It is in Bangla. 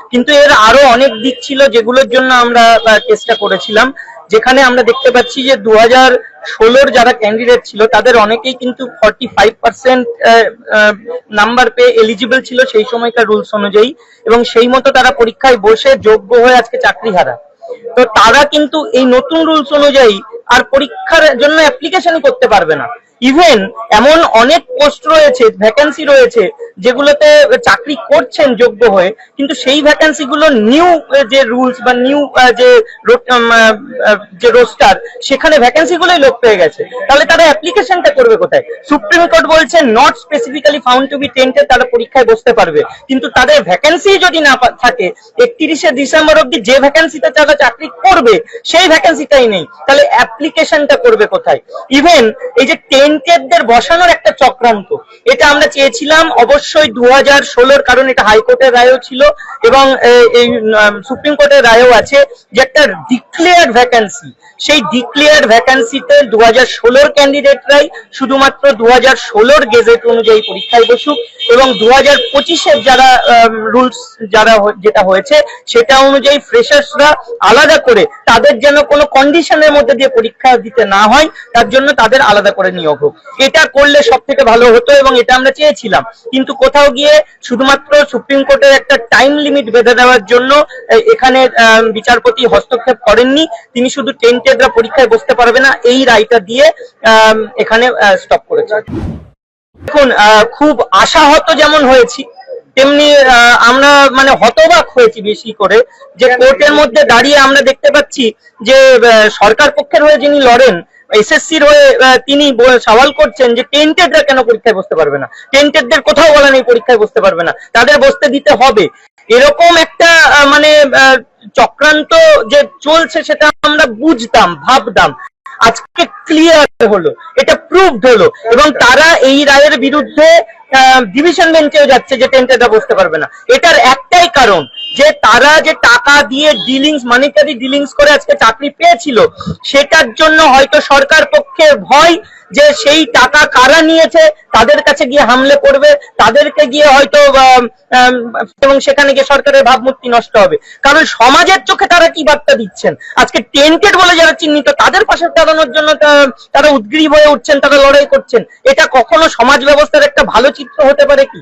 কিন্তু এর আরও অনেক দিক ছিল যেগুলোর জন্য আমরা চেষ্টা করেছিলাম। যেখানে আমরা দেখতে পাচ্ছি যে দু হাজার যারা ক্যান্ডিডেট ছিল, তাদের অনেকেই কিন্তু ফর্টি ফাইভ পার্সেন্ট নাম্বার পেয়ে এলিজিবল ছিল সেই সময়কার রুলস অনুযায়ী এবং সেই মতো তারা পরীক্ষায় বসে যোগ্য হয়ে আজকে চাকরি হারা তো তারা কিন্তু এই নতুন রুলস অনুযায়ী আর পরীক্ষার জন্য অ্যাপ্লিকেশন করতে পারবে না। ইভেন এমন অনেক পোস্ট রয়েছে ভ্যাকেন্সি রয়েছে যেগুলোতে চাকরি করছেন যোগ্য হয়ে, কিন্তু সেই ভ্যাকেন্সি গুলো নিউ যে রুলস বা নিউ যে যে রোস্টার সেখানে ভ্যাকেন্সি গুলোই লোক পেয়ে গেছে। তাহলে তারা অ্যাপ্লিকেশনটা করবে কোথায়? সুপ্রিম কোর্ট বলছে not specifically found to be tainted তারা পরীক্ষায় বসতে পারবে। কিন্তু তাদের ভ্যাকেন্সি যদি না থাকে, একত্রিশে ডিসেম্বর অব্দি যে ভ্যাকেন্সিতে তারা চাকরি করবে, সেই ভ্যাকেন্সিটাই নেই। তাহলে অ্যাপ্লিকেশনটা করবে কোথায়? ইভেন এই যে টেন্টেডদের বসানোর একটা চক্রান্ত, এটা আমরা চেয়েছিলাম অবশ্যই দু হাজার ষোলোর কারণ এটা হাইকোর্টের রায়ও ছিল এবং এই সুপ্রিম কোর্টের রায়ও আছে যে একটা ডিক্লেয়ার্ড ভ্যাকেন্সি সেই ডিক্লেয়ার্ড ভ্যাকেন্সিতে দু হাজার ষোলোর ক্যান্ডিডেটরাই শুধুমাত্র দু হাজার ষোলোর গেজেট অনুযায়ী পরীক্ষায় বসুক এবং দু হাজার পঁচিশের যারা রুলস যারা যেটা হয়েছে সেটা অনুযায়ী ফ্রেশার্সরা আলাদা করে তাদের যেন কোনো কন্ডিশনের মধ্যে দিয়ে পরীক্ষা দিতে না হয়, তার জন্য তাদের আলাদা করে নিয়োগ হোক। এটা করলে সব থেকে ভালো হতো এবং এটা আমরা চেয়েছিলাম। কিন্তু কোথাও গিয়ে শুধুমাত্র সুপ্রিম কোর্টের একটা টাইম লিমিট বেঁধে দেওয়ার জন্য এখানে বিচারপতি হস্তক্ষেপ করেননি। তিনি শুধু টেন্টেডরা পরীক্ষায় বসতে পারবে না এই রায়টা দিয়ে এখানে স্টপ করেছে। দেখুন খুব আশাহত যেমন হয়েছি তেমনি আমরা মানে হতবাক হয়েছি বেশি করে যে কোর্টের মধ্যে দাঁড়িয়ে আমরা দেখতে পাচ্ছি যে সরকার পক্ষের হয়ে যিনি লড়েন এসএসসির হয়ে তিনি সওয়াল করছেন যে টেন্টেডরা কেন পরীক্ষায় বসতে পারবে না? টেন্টেডদের কোথাও বলা নেই পরীক্ষায় বসতে পারবে না। তাদের বসতে দিতে হবে। এরকম একটা মানে চক্রান্ত যে চলছে সেটা আমরা বুঝতাম, ভাবতাম। আজকে ক্লিয়ার হলো, এটা প্রুভড হলো। এবং তারা এই রায়ের বিরুদ্ধে ডিভিশন বেঞ্চেও যাচ্ছে যে টেন্টেডরা বসতে পারবে না। এটার একটাই কারণ যে তারা যে টাকা দিয়ে ডিলিংস মানিটারি ডিলিংস করে আজকে চাকরি পেয়েছিল, সেটার জন্য হয়তো সরকার পক্ষে ভয় যে সেই টাকা কারা নিয়েছে, তাদের কাছে গিয়ে হামলে করবে, তাদেরকে গিয়ে হয়তো এবং সেখানে গিয়ে সরকারের ভাবমূর্তি নষ্ট হবে। কারণ সমাজের চোখে তারা কি বার্তা দিচ্ছেন? আজকে টেন্টেড বলে যারা চিহ্নিত, তাদের পাশে দাঁড়ানোর জন্য তারা উদ্গ্রীব হয়ে উঠছেন, তারা লড়াই করছেন। এটা কখনো সমাজ ব্যবস্থার একটা ভালো চিত্র হতে পারে কি?